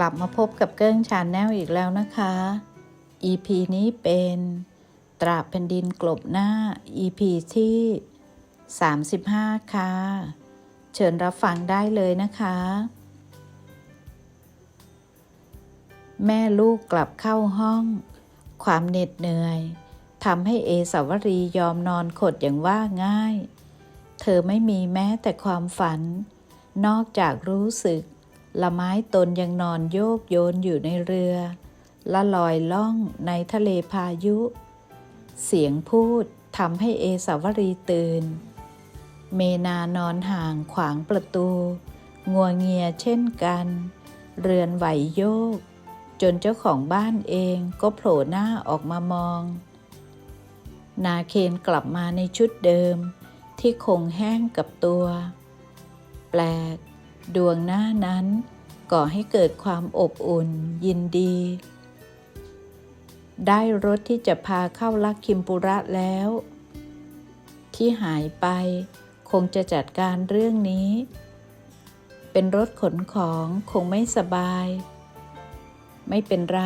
กลับมาพบกับเกิ้งชาแนลอีกแล้วนะคะ EP นี้เป็นตราบแผ่นดินกลบหน้า EP ที่ 35 ค่ะ เชิญรับฟังได้เลยนะคะ แม่ลูกกลับเข้าห้อง ความเหน็ดเหนื่อยทำให้เอสาวรียอมนอนขดอย่างว่าง่าย เธอไม่มีแม้แต่ความฝัน นอกจากรู้สึก ละไม้ตนยังนอนโยกโยนอยู่ในเรือ ละลอยล่องในทะเลพายุ เสียงพูดทำให้เอสาวรีตื่น เมนานอนห่างขวางประตู งัวเงียเช่นกัน เรือนไหวโยก จนเจ้าของบ้านเองก็โผล่หน้าออกมามอง นาเคนกลับมาในชุดเดิม ที่คงแห้งกับตัว แปลก ดวงหน้านั้นก่อให้เกิดความอบอุ่นยินดี ได้รถที่จะพาเข้าลักคิมปุระแล้ว ที่หายไปคงจะจัดการเรื่องนี้ เป็นรถขนของคงไม่สบาย ไม่เป็นไร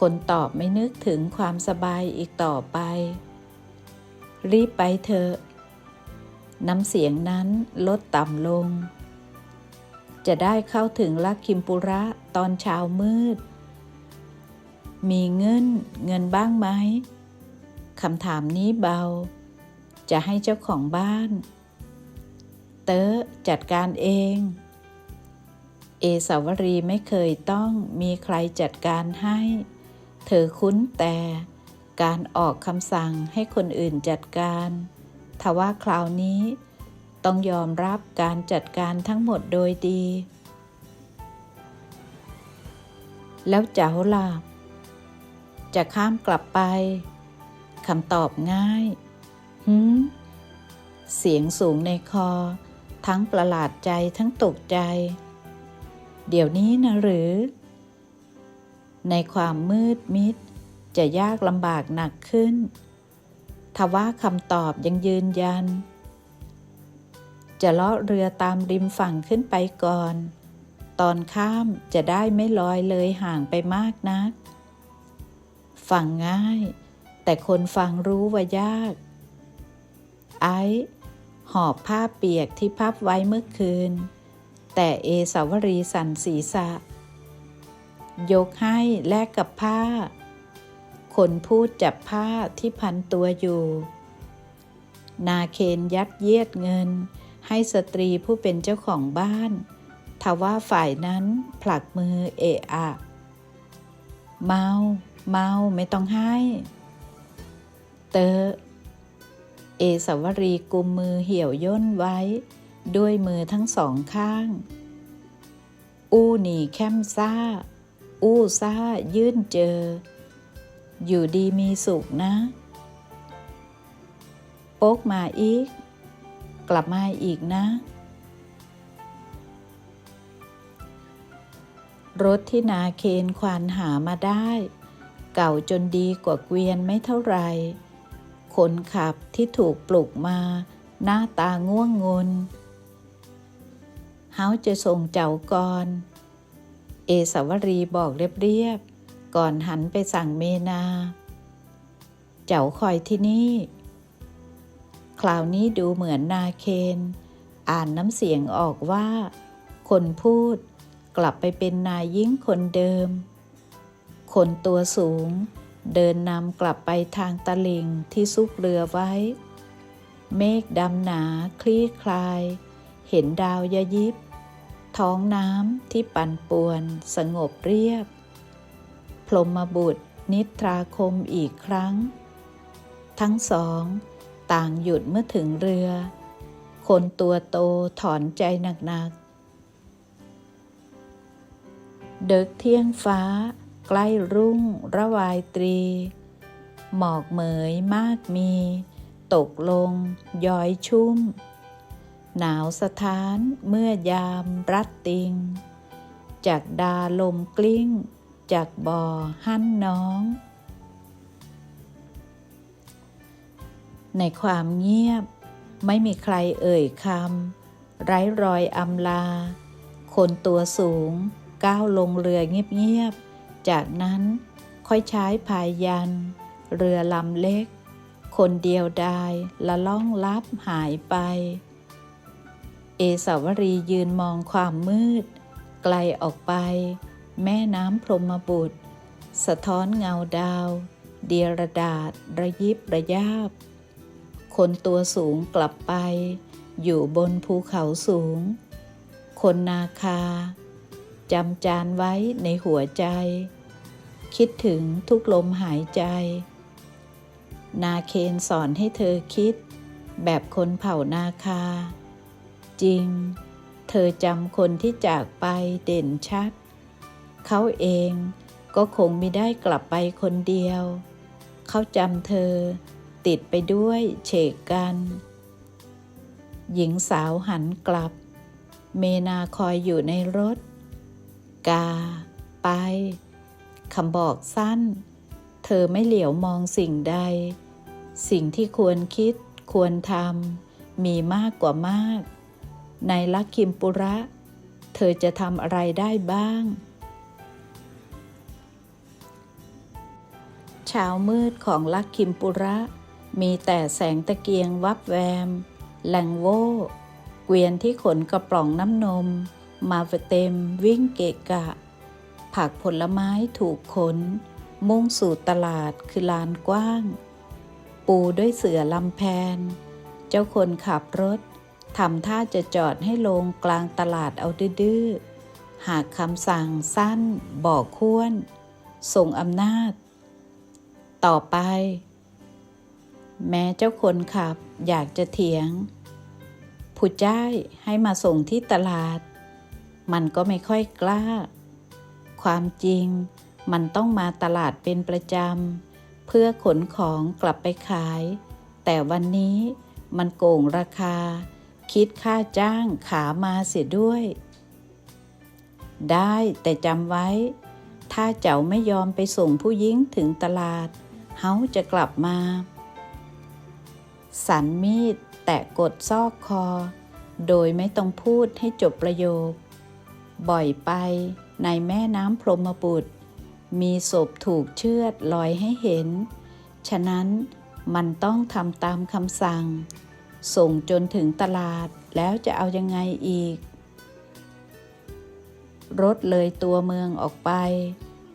คนตอบไม่นึกถึงความสบายอีกต่อไป รีบไปเถอะ น้ำเสียงนั้นลดต่ำลง จะได้เข้าถึงลักคิมปุระตอนเช้ามืด มีเงินเงินบ้างไหมคำถามนี้เบา จะให้เจ้าของบ้าน เต๋อจัดการเอง เอสาวรีไม่เคยต้องมีใครจัดการให้ เธอคุ้นแต่การออกคำสั่งให้คนอื่นจัดการทว่าคราวนี้ ต้องยอมรับการจัดการทั้งหมดโดยดี แล้วเจ้าล่ะ จะข้ามกลับไปคำตอบง่ายหืมเสียงสูงในคอ ทั้งประหลาดใจทั้งตกใจ เดี๋ยวนี้นะหรือ ในความมืดมิด จะยากลำบากหนักขึ้นทว่าคำตอบยังยืนยัน จะเลาะเรือตามริมฝั่งขึ้นไปก่อน ตอนข้ามจะได้ไม่ลอยเลยห่างไปมากนัก ฟังง่าย แต่คนฟังรู้ว่ายาก ไอ้หอบผ้าเปียกที่พับไว้เมื่อคืน แต่เอสาวรีสันศีรษะ ยกให้แลกกับผ้า คนพูดจับผ้าที่พันตัวอยู่ นาเคนยัดเยียดเงิน ให้สตรีผู้เป็นเจ้าของบ้านทว่าฝ่ายนั้นผลักมือเอะอะ เมา เมาไม่ต้องให้ เตอเอสาวรีกุมมือเหี่ยวย่นไว้ ด้วยมือทั้งสองข้าง อู้หนีแคมซ่า อู้ซ่ายื่นเจอ อยู่ดีมีสุขนะ โป๊กมาอีก กลับมาอีกนะ รถที่นาเคนควานหามาได้ เก่าจนดีกว่าเกวียนไม่เท่าไหร่คนขับที่ถูกปลุกมา หน้าตาง่วงงนเฮาจะส่งเจ้าก่อน เอสาวรีบอกเรียบๆก่อนหันไปสั่งเมนา เจ้าคอยที่นี่ ราวนี้ดูเหมือนนาเคน อ่านน้ำเสียงออกว่า คนพูดกลับไปเป็นนายยิ่งคนเดิม คนตัวสูง เดินนำกลับไปทางตะลิงที่ซุกเรือไว้ เมฆดำหนาคลี่คลาย เห็นดาวยยิบ ท้องน้ำที่ปั่นป่วน สงบเรียบ พรหมบุตรนิทราคมอีกครั้ง ทั้งสอง ต่างหยุดเมื่อถึงเรือ คนตัวโตถอนใจหนักๆเดึกเที่ยงฟ้า ใกล้รุ่งระวายตรี หมอกเหมยมากมี ตกลง ย้อยชุ่ม หนาวสะท้านเมื่อยามรัดติง จากดาลมกลิ้ง จากบ่อหั่นน้อง ในความเงียบ ไม่มีใครเอ่ยคำไร้รอยอำลา คนตัวสูง ก้าวลงเรือเงียบๆ จากนั้นค่อยใช้พายยัน เรือลำเล็ก คนเดียวดายละล่องลับหายไป เอสาวรียืนมองความมืด ไกลออกไป แม่น้ำพรหมบุตร สะท้อนเงาดาว เดียรดาษระยิบระยาบ คนตัวสูงกลับไป อยู่บนภูเขาสูง คนนาคาจำจานไว้ในหัวใจ คิดถึงทุกลมหายใจ นาเคนสอนให้เธอคิด แบบคนเผ่านาคา จริง เธอจำคนที่จากไปเด่นชัด เขาเองก็คงไม่ได้กลับไปคนเดียว เขาจำเธอ ติดไปด้วยเฉกกัน หญิงสาวหันกลับ เมนาคอยอยู่ในรถ กา ไปคำบอกสั้น เธอไม่เหลียวมองสิ่งใด สิ่งที่ควรคิดควรทำมีมากกว่ามาก ในลักคิมปุระ เธอจะทำอะไรได้บ้างเช้ามืดของลักคิมปุระ มีแต่แสงตะเกียงวับแวม แหลงโวเกวียนที่ขนกระป๋องน้ำนม มาเต็มวิ่งเกะกะ ผักผลไม้ถูกขน มุ่งสู่ตลาดคือลานกว้าง ปูด้วยเสือลำแพน เจ้าคนขับรถทำท่าจะจอดให้ลงกลางตลาดเอาดื้อ หากคำสั่งสั้นบอกควรส่งอำนาจ ต่อไป แม้เจ้าคนขับอยากจะเถียง ผู้จ้ายให้มาส่งที่ตลาด มันก็ไม่ค่อยกล้า ความจริงมันต้องมาตลาดเป็นประจำ เพื่อขนของกลับไปขาย แต่วันนี้มันโกงราคา คิดค่าจ้างขามาเสียด้วย ได้แต่จำไว้ ถ้าเจ้าไม่ยอมไปส่งผู้หญิงถึงตลาด เฮาจะกลับมา สันมีดแตะกดซอกคอ โดยไม่ต้องพูดให้จบประโยค บ่อยไปในแม่น้ำพรหมบุตร มีศพถูกเชือดลอยให้เห็น ฉะนั้นมันต้องทำตามคำสั่ง ส่งจนถึงตลาดแล้วจะเอายังไงอีก รถเลยตัวเมืองออกไป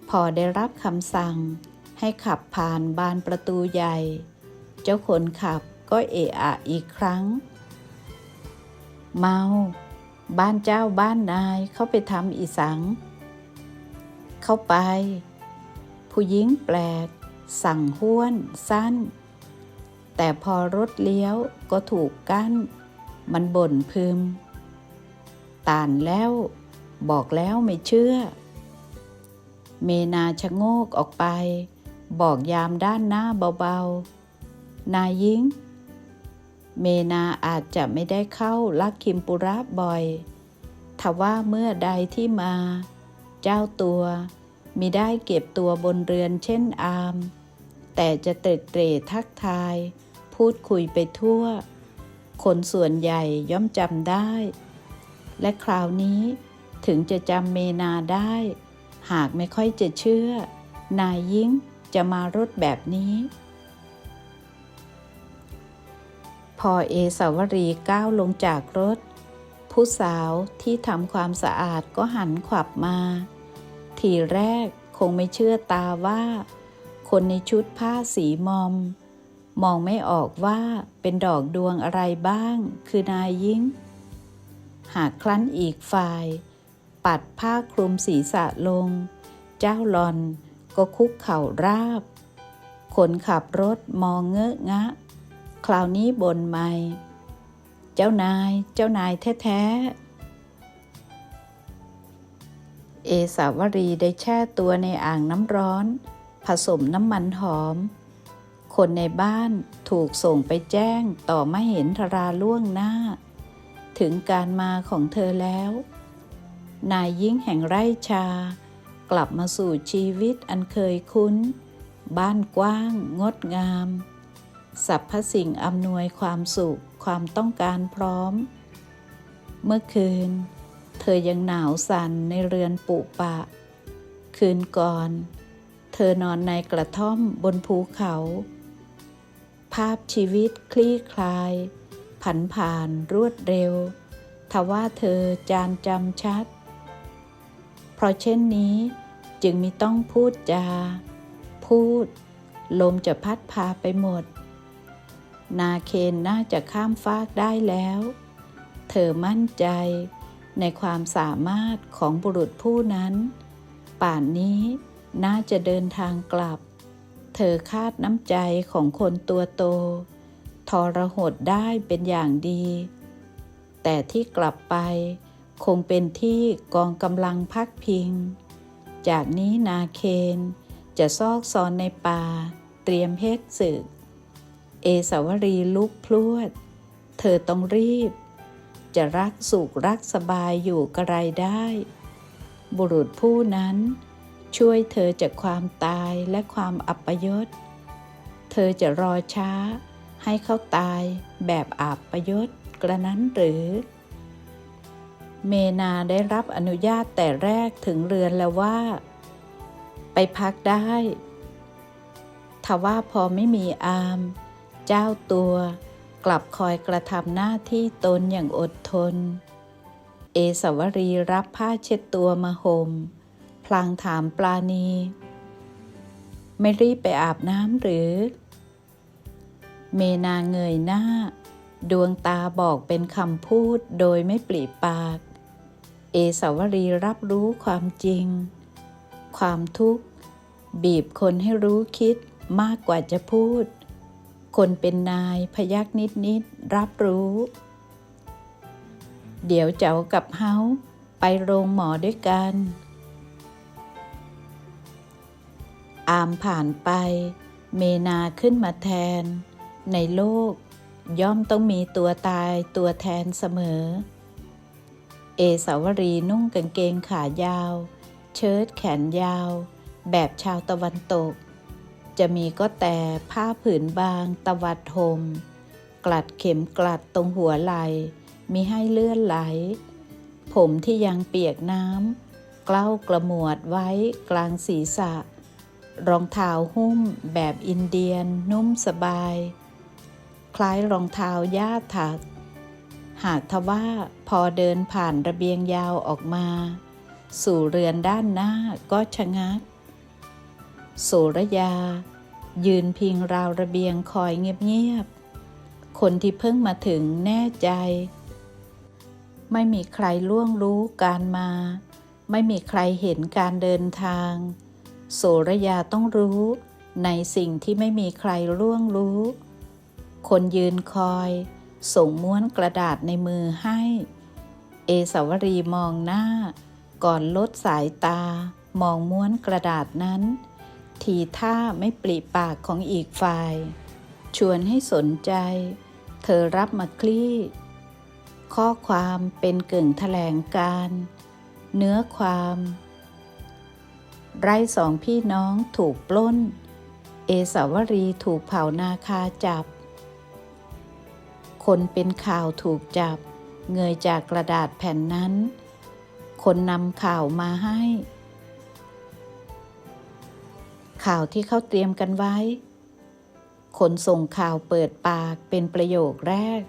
พอได้รับคำสั่ง ให้ขับผ่านบานประตูใหญ่ เจ้าคนขับ ก็เอะอะอีกครั้ง เมา บ้านเจ้าบ้านนายเขาไปทำอีสัง เข้าไป ผู้หญิงแปลก สั่งห้วน สั้น แต่พอรถเลี้ยวก็ถูกกั้น มันบ่นพึม ต่านแล้ว บอกแล้วไม่เชื่อ เมนาชะโงกออกไป บอกยามด้านหน้าเบาๆนายยิง เมนาอาจจะไม่ได้เข้าลักคิมปุระบ่อยทว่าเมื่อใดที่มา เจ้าตัวมิได้เก็บตัวบนเรือนเช่นอาม แต่จะเตร็ดเตร่ทักทาย พูดคุยไปทั่ว คนส่วนใหญ่ย่อมจำได้ และคราวนี้ถึงจะจำเมนาได้ หากไม่ค่อยจะเชื่อ นายยิ่งจะมารถแบบนี้ พอเอสาวรีก้าวลงจากรถ ผู้สาวที่ทำความสะอาดก็หันขวับมา ทีแรกคงไม่เชื่อตาว่า คนในชุดผ้าสีมอม มองไม่ออกว่าเป็นดอกดวงอะไรบ้าง คือนายยิ่ง หากครั้นอีกฝ่าย ปัดผ้าคลุมศีรษะลง เจ้าหลอนก็คุกเข่าราบ คนขับรถมองเงอะงะ ราวนี้บนไม่ เจ้านาย เจ้านายแท้ๆ เอสาวรีได้แช่ตัวในอ่างน้ำร้อน ผสมน้ำมันหอม คนในบ้านถูกส่งไปแจ้งต่อไม่เห็นทราล่วงหน้า ถึงการมาของเธอแล้ว นายยิ่งแห่งไร่ชา กลับมาสู่ชีวิตอันเคยคุ้น บ้านกว้าง งดงาม สรรพสิ่งอำนวยความสุขความต้องการพร้อม เมื่อคืน เธอยังหนาวสั่นในเรือนปุปะ คืนก่อน เธอนอนในกระท่อมบนภูเขา ภาพชีวิตคลี่คลาย ผันผ่านรวดเร็ว ทว่าเธอจานจำชัด เพราะเช่นนี้จึงมีต้องพูดจา พูด ลมจะพัดพาไปหมด นาเคนน่าจะข้ามฟากได้แล้ว เธอมั่นใจในความสามารถของบุรุษผู้นั้น ป่านนี้น่าจะเดินทางกลับ เธอคาดน้ำใจของคนตัวโต ทรหดได้เป็นอย่างดี แต่ที่กลับไปคงเป็นที่กองกำลังพักพิง จากนี้นาเคนจะซอกซอนในป่าเตรียมเพศศึก เอสาวรีลุกพลวด เธอต้องรีบ จะรักสุขรักสบายอยู่กระไรได้ บุรุษผู้นั้น ช่วยเธอจากความตายและความอัปยศ เธอจะรอช้าให้เขาตายแบบอับประยศกระนั้นหรือ เมนาได้รับอนุญาตแต่แรกถึงเรือนแล้วว่า ไปพักได้ทว่าพอไม่มีอาม เจ้าตัว กลับคอยกระทำหน้าที่ตนอย่างอดทน เอสาวรีรับผ้าเช็ดตัวมาหม่มพลางถามปลาณี ไม่รีบไปอาบน้ำหรือ เมนาเงยหน้า ดวงตาบอกเป็นคำพูดโดยไม่ปลีปาก เอสาวรีรับรู้ความจริง ความทุกข์ บีบคนให้รู้คิดมากกว่าจะพูด คนเป็นนายพยักนิดนิดๆรับรู้ เดี๋ยวเจ้ากับเฮาไปโรงหมอด้วยกัน อามผ่านไป เมนาขึ้นมาแทน ในโลก ย่อมต้องมีตัวตายตัวแทนเสมอ เอสาวรีนุ่งกางเกงขายาว เชิ้ตแขนยาว แบบชาวตะวันตก จะมีก็แต่ผ้าผืนบางตวัดหมกลัดเข็มกลัดตรงหัวไหลมีให้เลื่อนไหล ผมที่ยังเปียกน้ำเกล้ากระหมวดไว้กลางศีรษะ รองเท้าหุ้มแบบอินเดียนนุ่มสบาย คล้ายรองเท้าย่าถัก หากทว่าพอเดินผ่านระเบียงยาวออกมา สู่เรือนด้านหน้าก็ชะงัก โสระยา ยืนพิงราวระเบียงคอยเงียบๆ คนที่เพิ่งมาถึงแน่ใจ ไม่มีใครล่วงรู้การมา ไม่มีใครเห็นการเดินทาง โสระยาต้องรู้ในสิ่งที่ไม่มีใครล่วงรู้ คนยืนคอย ส่งม้วนกระดาษในมือให้ เอสาวรีมองหน้า ก่อนลดสายตามองม้วนกระดาษนั้น ทีท่าไม่ปลีปากของอีกฝ่าย ชวนให้สนใจ เธอรับมาคลี่ ข้อความเป็นเกึ่งแถลงการ เนื้อความ ไร่สองพี่น้องถูกปล้น เอสาวรีถูกเผานาคาจับ คนเป็นข่าวถูกจับ เงยจากกระดาษแผ่นนั้น คนนำข่าวมาให้ ข่าวที่เขาเตรียมกันไว้คนส่งข่าวเปิดปากเป็นประโยคแรก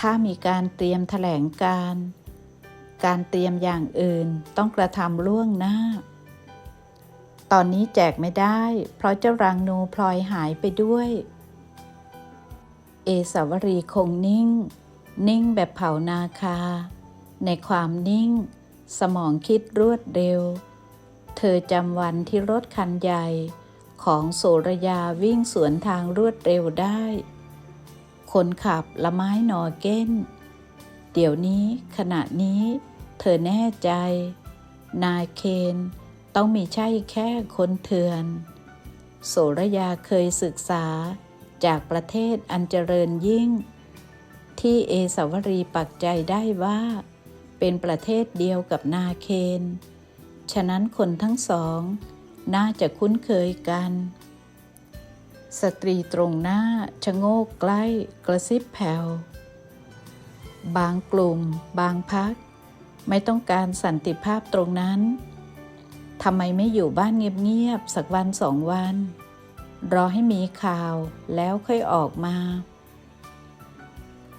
ถ้ามีการเตรียมแถลงการ การเตรียมอย่างอื่นต้องกระทำล่วงหน้า ตอนนี้แจกไม่ได้ เพราะเจ้ารังนูพลอยหายไปด้วย เอสาวรีคงนิ่ง นิ่งแบบเผานาคา ในความนิ่ง สมองคิดรวดเร็ว เธอจำวันที่รถคันใหญ่ ของโสระยาวิ่งสวนทางรวดเร็วได้ คนขับละไม้หนอเก้น เดี๋ยวนี้ขณะนี้ เธอแน่ใจ นายเคนต้องมีใช่แค่คนเถื่อน โสระยาเคยศึกษาจากประเทศอันเจริญยิ่ง ที่เอสาวรีปักใจได้ว่า เป็นประเทศเดียวกับนาเคน ฉะนั้นคนทั้งสอง น่าจะคุ้นเคยกัน สตรีตรงหน้าชะโงกใกล้กระซิบแผ่ว บางกลุ่ม บางพัก ไม่ต้องการสันติภาพตรงนั้นทำไมไม่อยู่บ้านเงียบ ๆ สักวันสองวัน รอให้มีข่าวแล้วค่อยออกมา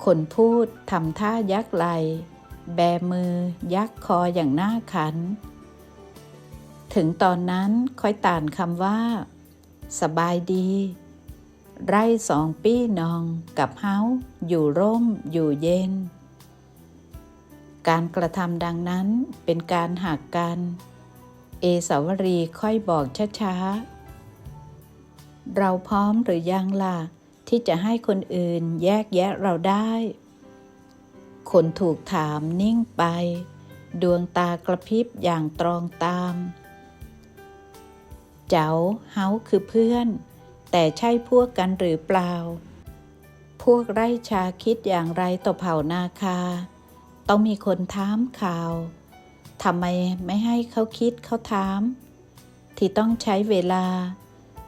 คนพูดทำท่ายักไหล แบมือ ยักคออย่างหน่าขัน ถึงตอนนั้นค่อยต่านคำว่า สบายดี ไร่สองปี้นองกับเฮาอยู่ร่มอยู่เย็น การกระทำดังนั้นเป็นการหักกัน เอสาวรีค่อยบอกช้าๆ เราพร้อมหรือยังล่ะ ที่จะให้คนอื่นแยกแยะเราได้ คนถูกถามนิ่งไป ดวงตากระพริบอย่างตรองตาม เจ้าเฮาคือเพื่อน แต่ใช่พวกกันหรือเปล่า พวกไร่ชาคิดอย่างไรต่อเผ่านาคา ต้องมีคนถามข่าวทำไมไม่ให้เขาคิดเขาถาม ที่ต้องใช้เวลา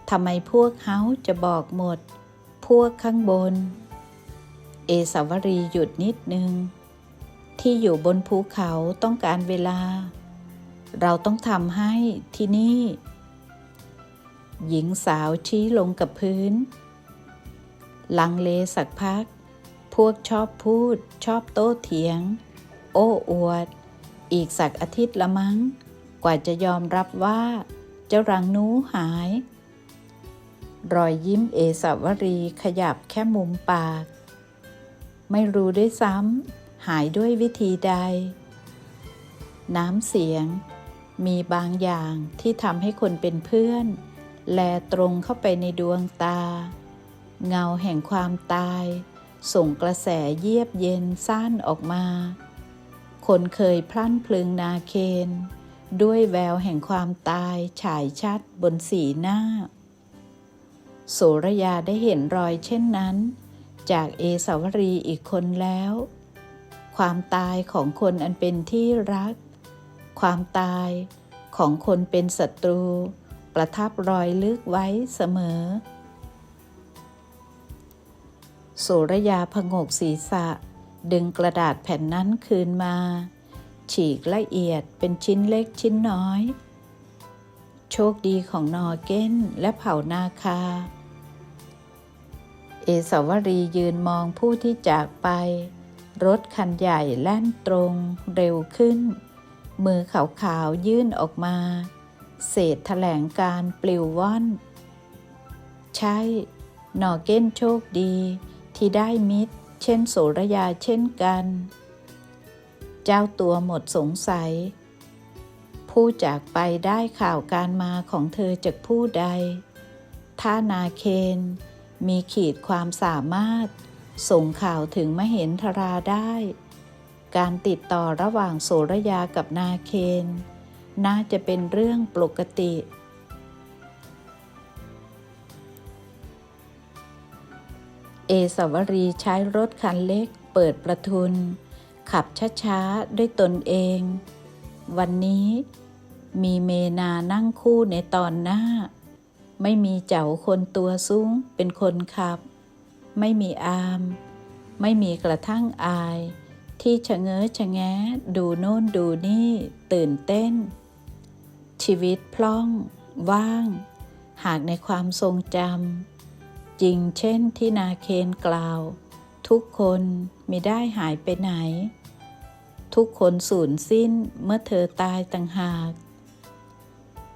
ทำไมพวกเฮาจะบอกหมด พวกข้างบน เอสาวรีหยุดนิดนึง ที่อยู่บนภูเขาต้องการเวลา เราต้องทำให้ที่นี่ หญิงสาวชี้ลงกับพื้น ลังเลสักพัก พวกชอบพูด ชอบโต้เถียง โอ้อวด อีกสักอาทิตย์ละมั้ง กว่าจะยอมรับว่า เจ้ารังนูหาย รอยยิ้มเอสาวรีขยับแค่มุมปาก ไม่รู้ด้วยซ้ำหายด้วยวิธีใด น้ำเสียงมีบางอย่างที่ทำให้คนเป็นเพื่อน แลตรงเข้าไปในดวงตา เงาแห่งความตาย ส่งกระแสเยียบเย็นซ่านออกมา คนเคยพลั้นพลึงนาเคน ด้วยแววแห่งความตายฉายชัดบนสีหน้า โสรยาได้เห็นรอยเช่นนั้น จากเอสาวรีอีกคนแล้ว ความตายของคนอันเป็นที่รัก ความตายของคนเป็นศัตรู ประทับรอยลึกไว้เสมอโสรยาพงกศีรษะ ดึงกระดาษแผ่นนั้นคืนมา ฉีกละเอียดเป็นชิ้นเล็กชิ้นน้อย โชคดีของนอเก้นและเผ่านาคา เอสาวรียืนมองผู้ที่จากไป รถคันใหญ่แล่นตรงเร็วขึ้น มือขาวๆยื่นออกมา เศษแถลงการปลิวว่อน ใช่ นอเก้นโชคดี ที่ได้มิตร เช่นโสรยาเช่นกัน เจ้าตัวหมดสงสัย ผู้จากไปได้ข่าวการมาของเธอจากผู้ใด ถ้านาเคนมีขีดความสามารถ ส่งข่าวถึงมเห็นทราได้ การติดต่อระหว่างโสรยากับนาเคน น่าจะเป็นเรื่องปกติ เอสาวรีใช้รถคันเล็กเปิดประทุน ขับช้าๆ ด้วยตนเอง วันนี้มีเมนานั่งคู่ในตอนหน้า ไม่มีเจ้าคนตัวสูงเป็นคนขับ ไม่มีอาม ไม่มีกระทั่งอาย ที่ชะเง้อชะแงะดูโน่นดูนี่ ตื่นเต้น ชีวิตพล่อง ว่าง หากในความทรงจำจริงเช่นที่นาเคนกล่าว ทุกคนมิได้หายไปไหน ทุกคนสูญสิ้นเมื่อเธอตายต่างหาก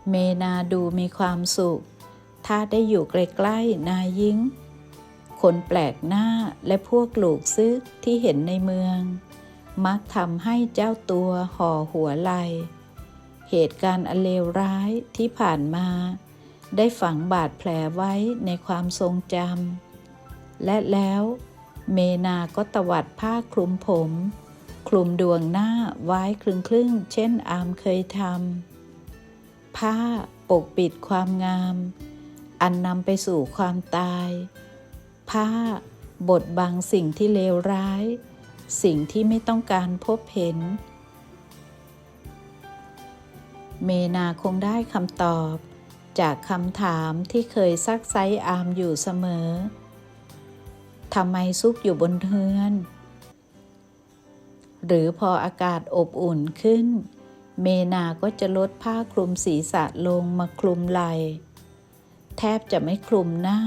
เมนาดูมีความสุข ถ้าได้อยู่ใกล้ๆนายยิงคนแปลกหน้าและพวกลูกซึกที่เห็นในเมือง มักทำให้เจ้าตัวห่อหัวไหล เหตุการณ์อันเลวร้ายที่ผ่านมา ได้ฝังบาดแผลไว้ในความทรงจำและแล้วเมนาก็ตวัดผ้าคลุมผม คลุมดวงหน้าไว้ครึ่งครึ่งๆเช่นอามเคยทำผ้าปกปิดความงาม อันนำไปสู่ความตาย ผ้าบดบังสิ่งที่เลวร้าย สิ่งที่ไม่ต้องการพบเห็น เมนาคงได้คำตอบ จากคำถามที่เคยซักไซอามอยู่เสมอ ทำไมซุกอยู่บนเทือน หรือพออากาศอบอุ่นขึ้น เมนาก็จะลดผ้าคลุมศีรษะลงมาคลุมไหล่แทบจะไม่คลุมหน้า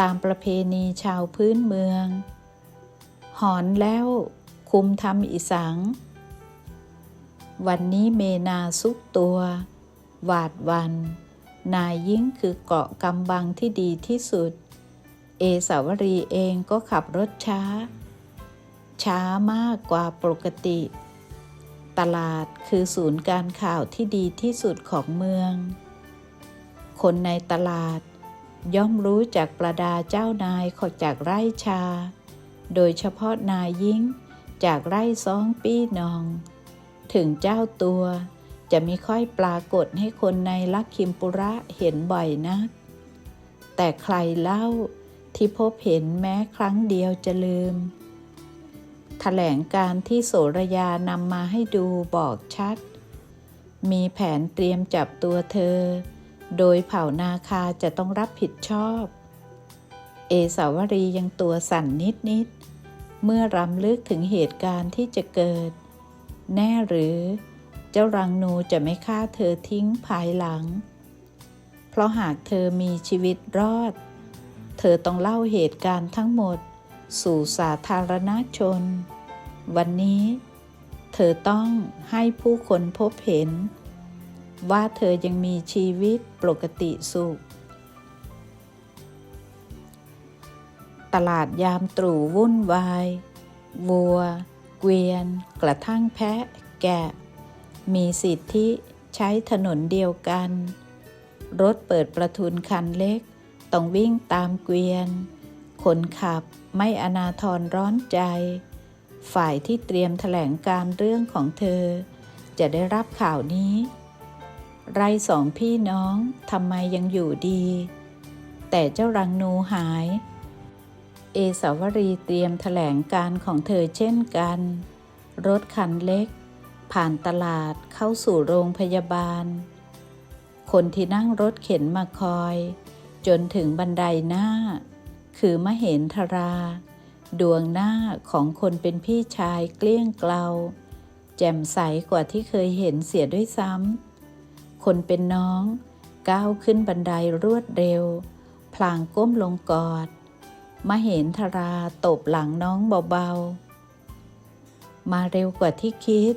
ตามประเพณีชาวพื้นเมือง หอนแล้วคุมทำอีสัง วันนี้เมนาซุกตัว หวาดวัน นายยิ่งคือเกาะกำบังที่ดีที่สุด เอสาวรีเองก็ขับรถช้า ช้ามากกว่าปกติ ตลาดคือศูนย์การข่าวที่ดีที่สุดของเมือง คนในตลาดย่อมรู้จากประดาเจ้านายขอจากไร่ชา โดยเฉพาะนายยิ่งจากไร่ซองปี้นอง ถึงเจ้าตัว จะไม่ค่อยปรากฏให้คนในลักคิมปุระเห็นบ่อยนัก แต่ใครเล่าที่พบเห็นแม้ครั้งเดียวจะลืม แถลงการที่โสรยานำมาให้ดูบอกชัด มีแผนเตรียมจับตัวเธอ โดยเผ่านาคาจะต้องรับผิดชอบ เอสาวรียังตัวสั่นนิดๆเมื่อรำลึกถึงเหตุการณ์ที่จะเกิด แน่หรือ เจ้ารังนูจะไม่ฆ่าเธอทิ้งภายหลัง เพราะหากเธอมีชีวิตรอด เธอต้องเล่าเหตุการณ์ทั้งหมดสู่สาธารณชน วันนี้ เธอต้องให้ผู้คนพบเห็น ว่าเธอยังมีชีวิตปกติสุข ตลาดยามตรู่วุ่นวาย วัว เกวียน กระทั่งแพะ แกะ มีสิทธิใช้ถนนเดียวกัน รถเปิดประทุนคันเล็ก ต้องวิ่งตามเกวียน คนขับไม่อนาทรร้อนใจ ฝ่ายที่เตรียมแถลงการเรื่องของเธอ จะได้รับข่าวนี้ ไรสองพี่น้องทำไมยังอยู่ดี แต่เจ้ารังนูหาย เอสาวรีเตรียมแถลงการของเธอเช่นกัน รถคันเล็ก ผ่านตลาดเข้าสู่โรงพยาบาล คนที่นั่งรถเข็นมาคอย จนถึงบันไดหน้า คือมเหนทรา ดวงหน้าของคนเป็นพี่ชายเกลี้ยงเกลา แจ่มใสกว่าที่เคยเห็นเสียด้วยซ้ำ คนเป็นน้องก้าวขึ้นบันไดรวดเร็ว พลางก้มลงกอด มาเห็นทราตบหลังน้องเบาๆ มาเร็วกว่าที่คิด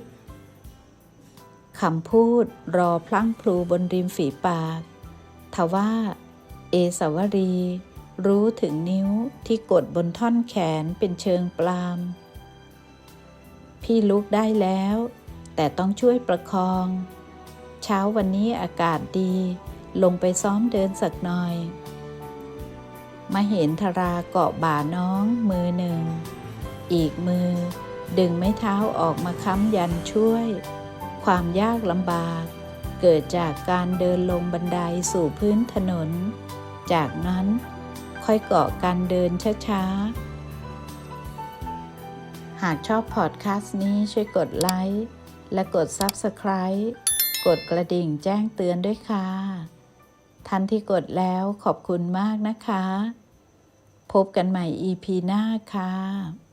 คำพูดรอพลั้งพลูบนริมฝีปาก ทว่า เอสาวรี รู้ถึงนิ้วที่กดบนท่อนแขนเป็นเชิงปลาม พี่ลุกได้แล้ว แต่ต้องช่วยประคอง เช้าวันนี้อากาศดี ลงไปซ้อมเดินสักหน่อย มาเห็นทราเกาะบ่าน้องมือหนึ่ง อีกมือ ดึงไม้เท้าออกมาค้ำยันช่วย ความยากลำบาก เกิดจากการเดินลงบันไดสู่พื้นถนน จากนั้นค่อยเกาะการเดินช้าๆ หากชอบพอดคาสต์นี้ช่วยกดไลค์และกด Subscribe กดกระดิ่งแจ้งเตือนด้วยค่ะ ท่านที่กดแล้วขอบคุณมากนะคะ พบกันใหม่ EP หน้าค่ะ